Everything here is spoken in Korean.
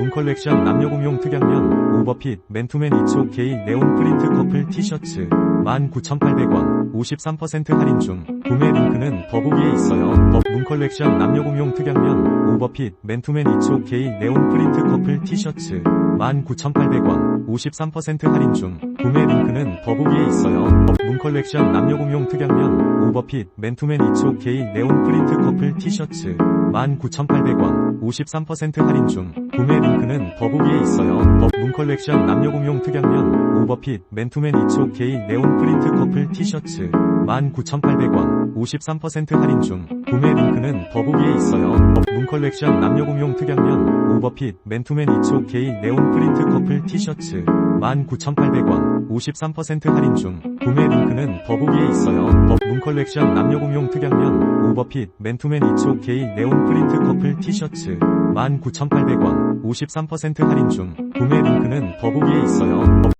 문 컬렉션 남녀공용 특양면 오버핏 맨투맨 2초 K 네온 프린트 커플 티셔츠 19,800원 53% 할인 중 구매 링크는 더보기에 있어요. 문 컬렉션 남녀공용 특양면 오버핏 맨투맨 2초 K 네온 프린트 커플 티셔츠 19,800원 53% 할인 중 구매 링크는 더보기에 있어요. 문 컬렉션 남녀공용 특양면 오버핏 맨투맨 2초 K 네온 프린트 커플 티셔츠 19,800원 53% 할인 중 구매 링크는 더보기에 있어요. 문 컬렉션 남녀공용 특양면 오버핏 맨투맨 2초 K 네온 프린트 커플 티셔츠 19,800원 53% 할인 중 구매 링크는 더보기에 있어요. 문 컬렉션 남녀공용 특양면 오버핏 맨투맨 2초 K 네온 프린트 커플 티셔츠 19,800원 53% 할인 중 구매 링크는 더보기에 있어요. 문 컬렉션 남녀공용 특양면 오버핏 맨투맨 2초 K 네온 프린트 커플 티셔츠 19,800원 53% 할인 중 구매 링크는 더보기에 있어요.